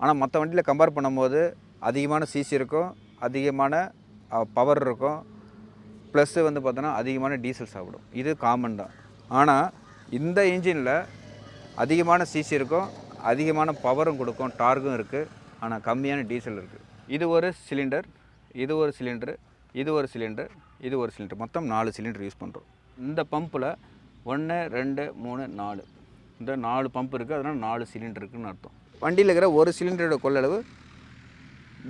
ஆனால் மற்ற வண்டியில் கம்பேர் பண்ணும்போது அதிகமான சிசி இருக்கும் அதிகமான பவர் இருக்கும் ப்ளஸ்ஸு வந்து பார்த்தோன்னா அதிகமான டீசல் சாப்பிடும். இது காமன் தான். ஆனால் இந்த இன்ஜினில் அதிகமான சிசி இருக்கும் அதிகமான பவரும் கொடுக்கும் டார்க்கும் இருக்குது ஆனால் கம்மியான டீசல் இருக்குது இது ஒரு சிலிண்டர் இது ஒரு சிலிண்டரு இது ஒரு சிலிண்டர் இது ஒரு சிலிண்டர் மொத்தம் நாலு சிலிண்டர் யூஸ் பண்ணுறோம் இந்த பம்பில் ஒன்று ரெண்டு மூணு நாலு. இந்த நாலு பம்ப் இருக்குது அதனால் நாலு சிலிண்டருக்குன்னு அர்த்தம். வண்டியில் இருக்கிற ஒரு சிலிண்டரோட கொள்ளளவு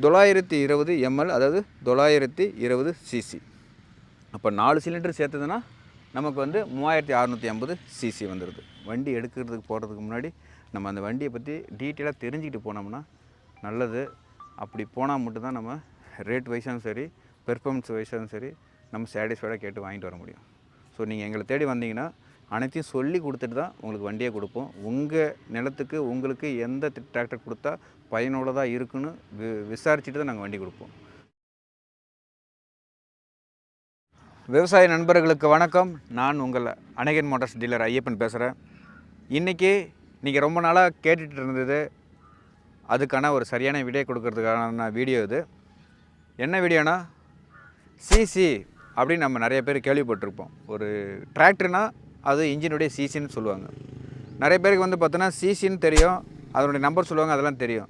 தொள்ளாயிரத்தி இருபது எம்எல் அதாவது தொள்ளாயிரத்தி இருபது சிசி. அப்போ நாலு சிலிண்டர் சேர்த்ததுன்னா நமக்கு வந்து மூவாயிரத்தி அறநூற்றி ஐம்பது சிசி வந்துடுது. வண்டி எடுக்கிறதுக்கு போகிறதுக்கு முன்னாடி நம்ம அந்த வண்டியை பற்றி டீட்டெயிலாக தெரிஞ்சுக்கிட்டு போனோம்னா நல்லது. அப்படி போனால் மட்டும்தான் நம்ம ரேட் வைஸாகவும் சரி பெர்ஃபார்மன்ஸ் வைஸாகவும் சரி நம்ம சாட்டிஸ்ஃபைடாக கேட்டு வாங்கிட்டு வர முடியும். ஸோ நீங்கள் எங்களை தேடி வந்தீங்கன்னா அனைத்தையும் சொல்லி கொடுத்துட்டு தான் உங்களுக்கு வண்டியை கொடுப்போம். உங்கள் நிலத்துக்கு உங்களுக்கு எந்த டிராக்டர் கொடுத்தா பயனுள்ளதாக இருக்குன்னு வி விசாரிச்சுட்டு தான் நாங்கள் வண்டி கொடுப்போம். விவசாய நண்பர்களுக்கு வணக்கம். நான் உங்கள் அனகன் மோட்டார்ஸ் டீலர் ஐயப்பன் பேசுகிறேன் இன்றைக்கி நீங்கள் ரொம்ப நாளாக கேட்டுட்டு இருந்தது அதுக்கான ஒரு சரியான விடை கொடுக்கறதுக்கான வீடியோ இது. என்ன வீடியோனா சிசி அப்படின்னு நம்ம நிறைய பேர் கேள்விப்பட்டிருப்போம். ஒரு டிராக்டர்னால் அது இன்ஜினுடைய சிசின்னு சொல்லுவாங்க. நிறைய பேருக்கு வந்து பார்த்தோன்னா சிசின்னு தெரியும் அதனுடைய நம்பர் சொல்லுவாங்க அதெல்லாம் தெரியும்.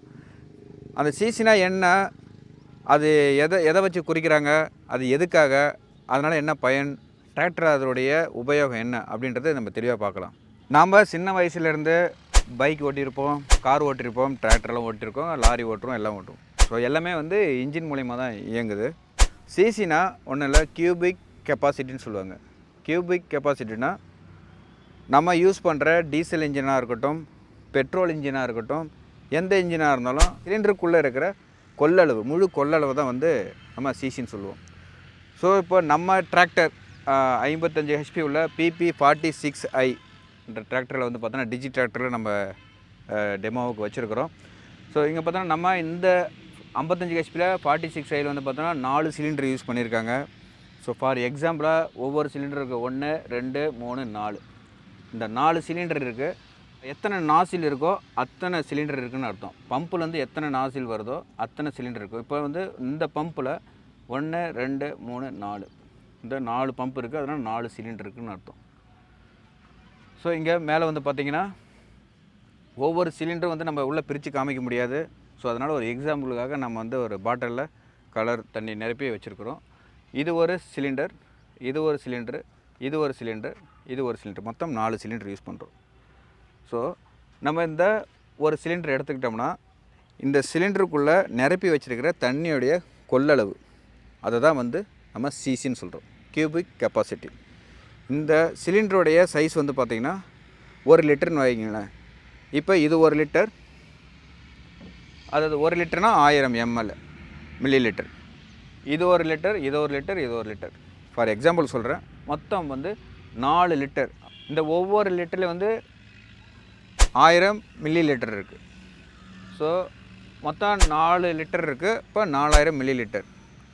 அந்த சிசினா என்ன? அது எதை எதை வச்சு குறிக்கிறாங்க? அது எதுக்காக? அதனால் என்ன பயன்? டிராக்டர் அதனுடைய உபயோகம் என்ன? அப்படின்றத நம்ம தெளிவாக பார்க்கலாம். நாம் சின்ன வயசுலேருந்து பைக் ஓட்டியிருப்போம் கார் ஓட்டியிருப்போம் டிராக்டர்லாம் ஓட்டியிருக்கோம் லாரி ஓட்டுறோம் எல்லாம் ஓட்டுவோம் ஸோ எல்லாமே வந்து இன்ஜின் மூலிமா தான் இயங்குது. சிசினா ஒன்றும் இல்லை கியூபிக் கெப்பாசிட்டின்னு சொல்லுவாங்க. கியூபிக் கெப்பாசிட்டினா நம்ம யூஸ் பண்ணுற டீசல் இன்ஜினாக இருக்கட்டும் பெட்ரோல் இன்ஜினாக இருக்கட்டும் எந்த இன்ஜினாக இருந்தாலும் சிலிண்டருக்குள்ளே இருக்கிற கொள்ளளவு முழு கொள்ளளவு தான் வந்து நம்ம சிசின்னு சொல்லுவோம். ஸோ இப்போ நம்ம டிராக்டர் ஐம்பத்தஞ்சு ஹெச்பி உள்ள பிபி ஃபார்ட்டி சிக்ஸ் ஐ என்ற டிராக்டரில் வந்து பார்த்தோன்னா டிஜி டிராக்டரில் நம்ம டெமோவுக்கு வச்சுருக்கிறோம். ஸோ இங்கே பார்த்தோன்னா நம்ம இந்த ஐம்பத்தஞ்சு ஹெச்பியில் ஃபார்ட்டி சிக்ஸ் ஐயில் வந்து பார்த்தோன்னா நாலு சிலிண்டர் யூஸ் பண்ணியிருக்காங்க. ஸோ ஃபார் எக்ஸாம்பிளாக ஒவ்வொரு சிலிண்டருக்கு ஒன்று ரெண்டு மூணு நாலு. இந்த நாலு சிலிண்டர் இருக்குது எத்தனை நாசில் இருக்கோ அத்தனை சிலிண்டர் இருக்குதுன்னு அர்த்தம். பம்புலேருந்து எத்தனை நாசில் வருதோ அத்தனை சிலிண்டர் இருக்கும் இப்போ வந்து இந்த பம்பில் ஒன்று ரெண்டு மூணு நாலு. இந்த நாலு பம்ப் இருக்குது அதனால் நாலு சிலிண்டர் இருக்குதுன்னு அர்த்தம். ஸோ இங்கே மேலே வந்து பார்த்தீங்கன்னா ஒவ்வொரு சிலிண்டரும் வந்து நம்ம உள்ளே பிரித்து காமிக்க முடியாது. ஸோ அதனால் ஒரு எக்ஸாம்பிளுக்காக நம்ம வந்து ஒரு பாட்டிலில் கலர் தண்ணி நிரப்பி வச்சுருக்குறோம். இது ஒரு சிலிண்டர் இது ஒரு சிலிண்டர் இது ஒரு சிலிண்டர் இது ஒரு சிலிண்டர். மொத்தம் நாலு சிலிண்டர் யூஸ் பண்ணுறோம் ஸோ நம்ம இந்த ஒரு சிலிண்டர் எடுத்துக்கிட்டோம்னா இந்த சிலிண்டருக்குள்ளே நிரப்பி வச்சுருக்கிற தண்ணியுடைய கொள்ளளவு அதை தான் வந்து நம்ம சிசின்னு சொல்கிறோம் கியூபிக் கெப்பாசிட்டி இந்த சிலிண்டருடைய சைஸ் வந்து பார்த்திங்கன்னா ஒரு லிட்டர்னு வைங்களேன் இப்போ இது ஒரு லிட்டர் அதாவது ஒரு லிட்டர்னால் ஆயிரம் எம்எல் மில்லி லிட்டர் இது ஒரு லிட்டர் இது ஒரு லிட்டர் இது ஒரு லிட்டர். ஃபார் எக்ஸாம்பிள் சொல்கிறேன் மொத்தம் வந்து நாலு லிட்டர். இந்த ஒவ்வொரு லிட்டரில் வந்து ஆயிரம் மில்லி லிட்டர் இருக்குது ஸோ மொத்தம் நாலு லிட்டர் இருக்குது இப்போ நாலாயிரம் மில்லி லிட்டர்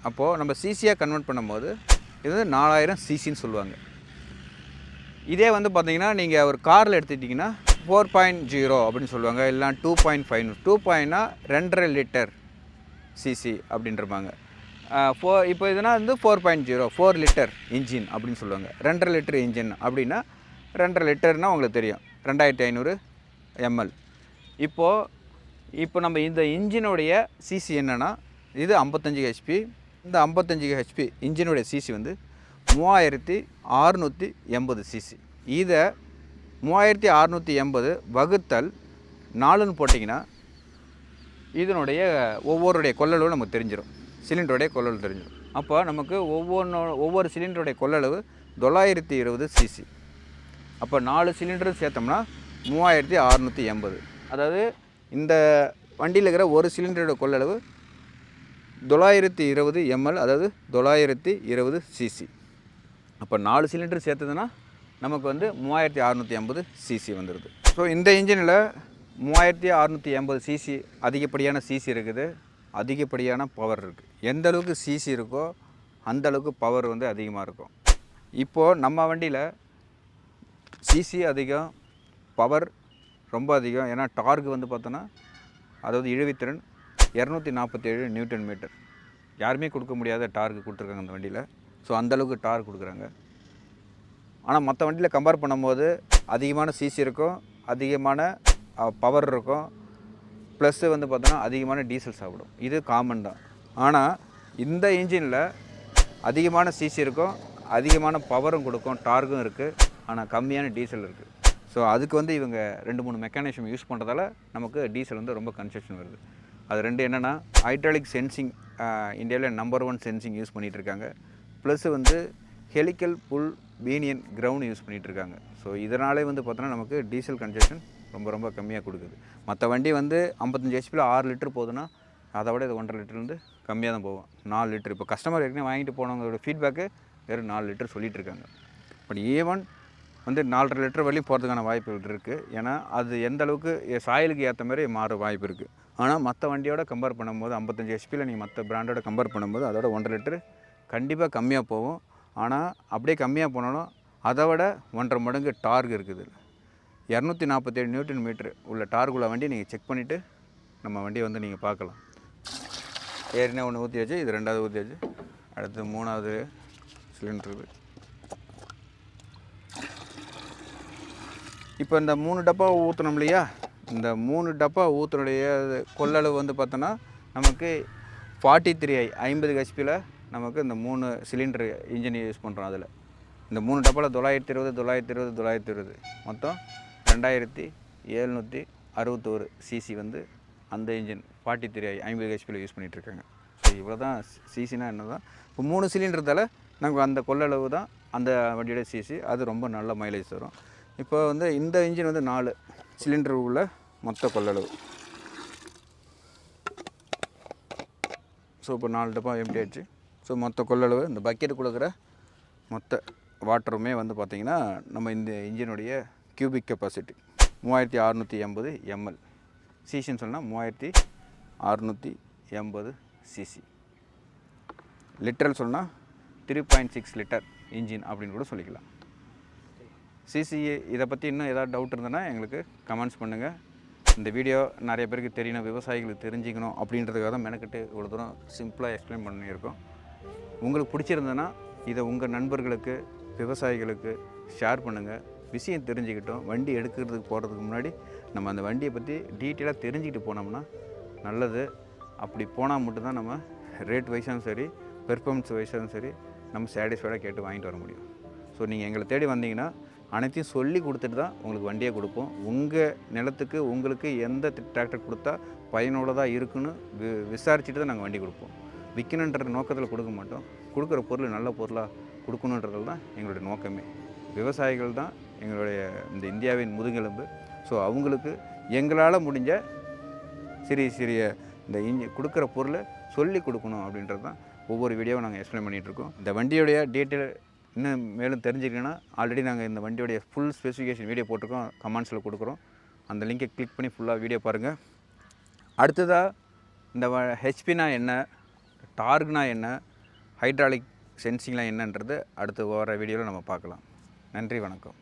அப்போது நம்ம சிசியாக கன்வெர்ட் பண்ணும்போது இது வந்து நாலாயிரம் சிசின்னு சொல்லுவாங்க. இதே வந்து பார்த்தீங்கன்னா நீங்கள் ஒரு காரில் எடுத்துக்கிட்டிங்கன்னா ஃபோர் பாயிண்ட் ஜீரோ அப்படின்னு சொல்லுவாங்க. இல்லை டூ பாயிண்ட் ஃபைவ் டூ பாயிண்ட்னா ரெண்டரை லிட்டர் சிசி அப்படின்றப்பாங்க ஃபோ இப்போ இதுனா வந்து four point zero four litre engine அப்படின்னு சொல்லுவாங்க. ரெண்டரை லிட்டர் இன்ஜின் அப்படின்னா ரெண்டரை லிட்டர்னால் உங்களுக்கு தெரியும். ரெண்டாயிரத்தி ஐநூறு எம்எல் இப்போது இப்போ நம்ம இந்த இன்ஜினுடைய சிசி என்னென்னா இது ஐம்பத்தஞ்சு ஹெச்பி இந்த ஐம்பத்தஞ்சு ஹெச்பி இன்ஜினுடைய சிசி வந்து மூவாயிரத்தி அறுநூற்றி எண்பது சிசி இதை மூவாயிரத்தி அறுநூற்றி எண்பது வகுத்தல் நாலுன்னு போட்டிங்கன்னா இதனுடைய ஒவ்வொருடைய கொள்ளளவு நமக்கு தெரிஞ்சிடும் சிலிண்டருடைய கொள்ளளவு தெரிஞ்சிடும். அப்போ நமக்கு ஒவ்வொன்று ஒவ்வொரு சிலிண்டருடைய கொள்ளளவு தொள்ளாயிரத்தி இருபது சிசி. அப்போ நாலு சிலிண்டரும் சேர்த்தோம்னா மூவாயிரத்தி அறநூற்றி எண்பது. அதாவது இந்த வண்டியில் இருக்கிற ஒரு சிலிண்டரோட கொள்ளளவு தொள்ளாயிரத்தி இருபது எம்எல் அதாவது தொள்ளாயிரத்தி இருபது சிசி. அப்போ நாலு சிலிண்டர் சேர்த்ததுன்னா நமக்கு வந்து மூவாயிரத்தி அறநூற்றி ஐம்பது சிசி வந்துடுது ஸோ இந்த இன்ஜினில் மூவாயிரத்தி அறநூற்றி எண்பது சிசி அதிகப்படியான சிசி இருக்குது அதிகப்படியான பவர் இருக்குது எந்த அளவுக்கு சிசி இருக்கோ அந்த அளவுக்கு பவர் வந்து அதிகமாக இருக்கும். இப்போது நம்ம வண்டியில் சிசி அதிகம் பவர் ரொம்ப அதிகம். ஏன்னா டார்க் வந்து பார்த்தோன்னா அதாவது இழுவித்திறன் இரநூத்தி நாற்பத்தேழு நியூட்டன் மீட்டர் யாருமே கொடுக்க முடியாத டார்க் கொடுத்துருக்காங்க அந்த வண்டியில். ஸோ அந்தளவுக்கு டார்க் கொடுக்குறாங்க. ஆனால் மற்ற வண்டியில் கம்பேர் பண்ணும்போது அதிகமான சிசி இருக்கும் அதிகமான பவர் இருக்கும். ப்ளஸ்ஸு வந்து பார்த்தோன்னா அதிகமான டீசல் சாப்பிடும். இது காமன் தான். ஆனால் இந்த இன்ஜினில் அதிகமான சிசி இருக்கும் அதிகமான பவரும் கொடுக்கும் டார்க்கும் இருக்குது ஆனால் கம்மியான டீசல் இருக்குது ஸோ அதுக்கு வந்து இவங்க ரெண்டு மூணு மெக்கானிசம் யூஸ் பண்ணுறதால நமக்கு டீசல் வந்து ரொம்ப கன்செக்ஷன் வருது. அது ரெண்டு என்னென்னா ஹைட்ராலிக் சென்சிங் இந்தியாவில் நம்பர் ஒன் சென்சிங் யூஸ் பண்ணிகிட்டு இருக்காங்க. ப்ளஸ் வந்து helical full pinion ground use பண்ணிகிட்டு இருக்காங்க. ஸோ இதனாலே வந்து பார்த்தோன்னா நமக்கு டீசல் கன்செக்ஷன் ரொம்ப ரொம்ப கம்மியாக கொடுக்குது. மற்ற வண்டி வந்து ஐம்பத்தஞ்சு ஹெச்பியில் ஆறு லிட்டர் போகுதுன்னா அதை விட இது ஒன்றரை லிட்டர்லேருந்து கம்மியாக தான் போவோம் நாலு லிட்டர். இப்போ கஸ்டமர் ஏற்கனவே வாங்கிட்டு போனவங்களோட ஃபீட்பேக்கு வெறும் நாலு லிட்டர் சொல்லிட்டு இருக்காங்க. பட் ஈவன் வந்து நாலரை லிட்டர் வரையும் போகிறதுக்கான வாய்ப்புகள் இருக்குது ஏன்னா அது எந்த அளவுக்கு சாயலுக்கு ஏற்ற மாதிரி மாற வாய்ப்பு இருக்குது ஆனால் மற்ற வண்டியோட கம்பேர் பண்ணும்போது ஐம்பத்தஞ்சு ஹெச்பியில் நீங்கள் மற்ற பிராண்டோட கம்பேர் பண்ணும்போது அதோட ஒன்றரை லிட்டர் கண்டிப்பாக கம்மியாக போகும். ஆனால் அப்படியே கம்மியாக போனாலும் அதை விட ஒன்றரை மடங்கு டார்க் இருக்குது இரநூத்தி நாற்பத்தேழு நியூட்டன் மீட்ரு உள்ள டார்க் உள்ள வண்டி நீங்கள் செக் பண்ணிவிட்டு நம்ம வண்டியை வந்து நீங்கள் பார்க்கலாம். ஏற்கனவே ஒன்று ஊற்றியாச்சு இது ரெண்டாவது ஊற்றியாச்சு அடுத்து மூணாவது சிலிண்டர் இப்போ இந்த மூணு டப்பா ஊற்றணும் இல்லையா? இந்த மூணு டப்பா ஊற்றுனுடைய கொள்ளளவு வந்து பார்த்தோன்னா நமக்கு ஃபார்ட்டி த்ரீ ஐ ஐம்பது ஹெச்பியில் நமக்கு இந்த மூணு சிலிண்டர் இன்ஜின் யூஸ் பண்ணுறோம் அதில். இந்த மூணு டப்பாவில் தொள்ளாயிரத்தி இருபது தொள்ளாயிரத்தி இருபது தொள்ளாயிரத்தி இருபது. மொத்தம் ரெண்டாயிரத்தி எழுநூற்றி அறுபத்தோரு சிசி வந்து அந்த இன்ஜின் ஃபார்ட்டி த்ரீ ஐம்பது ஹெச்பியில் யூஸ் பண்ணிகிட்ருக்காங்க ஸோ இவ்வளோ தான் சிசினா என்ன தான் இப்போ மூணு சிலிண்டர்தால் நமக்கு அந்த கொள்ளளவு தான் அந்த வண்டியோட சிசி அது ரொம்ப நல்ல மைலேஜ் தரும். இப்போ வந்து இந்த இன்ஜின் வந்து நாலு சிலிண்டர் உள்ள மொத்த கொள்ளளவு. ஸோ இப்போ நாலு டப்பா எம்டி ஆயிடுச்சு. ஸோ மொத்த கொள்ளளவு இந்த பக்கெட் கொடுக்குற மொத்த வாட்டருமே வந்து பார்த்திங்கன்னா நம்ம இந்த இன்ஜினுடைய கியூபிக் கெப்பாசிட்டி மூவாயிரத்தி அறநூற்றி எண்பது எம்எல் சிசின்னு சொன்னால் மூவாயிரத்தி அறநூற்றி எண்பது சிசி. லிட்டர்னு சொன்னால் three point six litre engine அப்படின்னு கூட சொல்லிக்கலாம். சிசி இதை பற்றி இன்னும் ஏதாவது டவுட் இருந்ததுன்னா எங்களுக்கு கமெண்ட்ஸ் பண்ணுங்கள் இந்த வீடியோ நிறைய பேருக்கு தெரியணும் விவசாயிகளுக்கு தெரிஞ்சுக்கணும் அப்படின்றதுக்காக தான் மெனக்கிட்டு இவ்வளோ தூரம் சிம்பிளாக எக்ஸ்பிளைன் பண்ணியிருக்கோம். உங்களுக்கு பிடிச்சிருந்ததுன்னா இதை உங்கள் நண்பர்களுக்கு விவசாயிகளுக்கு ஷேர் பண்ணுங்கள் விஷயம் தெரிஞ்சுக்கிட்டோம். வண்டி எடுக்கிறதுக்கு போகிறதுக்கு முன்னாடி நம்ம அந்த வண்டியை பற்றி டீட்டெயிலாக தெரிஞ்சுக்கிட்டு போனோம்னா நல்லது. அப்படி போனால் மட்டும்தான் நம்ம ரேட் வைஸாகவும் சரி பெர்ஃபார்மன்ஸ் வைஸாகவும் சரி நம்ம சாட்டிஸ்ஃபைடாக கேட்டு வாங்கிட்டு வர முடியும். ஸோ நீங்கள் எங்களை தேடி வந்தீங்கன்னா அனைத்தையும் சொல்லி கொடுத்துட்டு தான் உங்களுக்கு வண்டியை கொடுப்போம். உங்கள் நிலத்துக்கு உங்களுக்கு எந்த டிராக்டர் கொடுத்தா பயனுள்ளதாக இருக்குன்னு வி விசாரிச்சுட்டு தான் நாங்கள் வண்டி கொடுப்போம். விற்கணுன்ற நோக்கத்தில் கொடுக்க மாட்டோம். கொடுக்குற பொருள் நல்ல பொருளாக கொடுக்கணுன்றது தான் எங்களுடைய நோக்கமே. விவசாயிகள் தான் எங்களுடைய இந்த இந்தியாவின் முதுகெலும்பு. ஸோ அவங்களுக்கு எங்களால் முடிஞ்ச சிறிய சிறிய இந்த இஞ்சி கொடுக்குற பொருளை சொல்லி கொடுக்கணும் அப்படின்றது தான் ஒவ்வொரு வீடியோவும் நாங்கள் எக்ஸ்பிளைன் பண்ணிகிட்ருக்கோம் இந்த வண்டியோடைய டீட்டெயில் இன்னும் மேலும் தெரிஞ்சுக்கணுன்னா ஆல்ரெடி நாங்கள் இந்த வண்டியோடைய ஃபுல் ஸ்பெசிஃபிகேஷன் வீடியோ போட்டிருக்கோம். கமெண்ட்ஸில் கொடுக்குறோம். அந்த லிங்கை கிளிக் பண்ணி ஃபுல்லாக வீடியோ பாருங்கள் அடுத்ததாக இந்த ஹெச்பினா என்ன? டார்க்னா என்ன? ஹைட்ராலிக் சென்சிங்லாம் என்னன்றது அடுத்து வர வீடியோவில் நம்ம பார்க்கலாம். நன்றி வணக்கம்.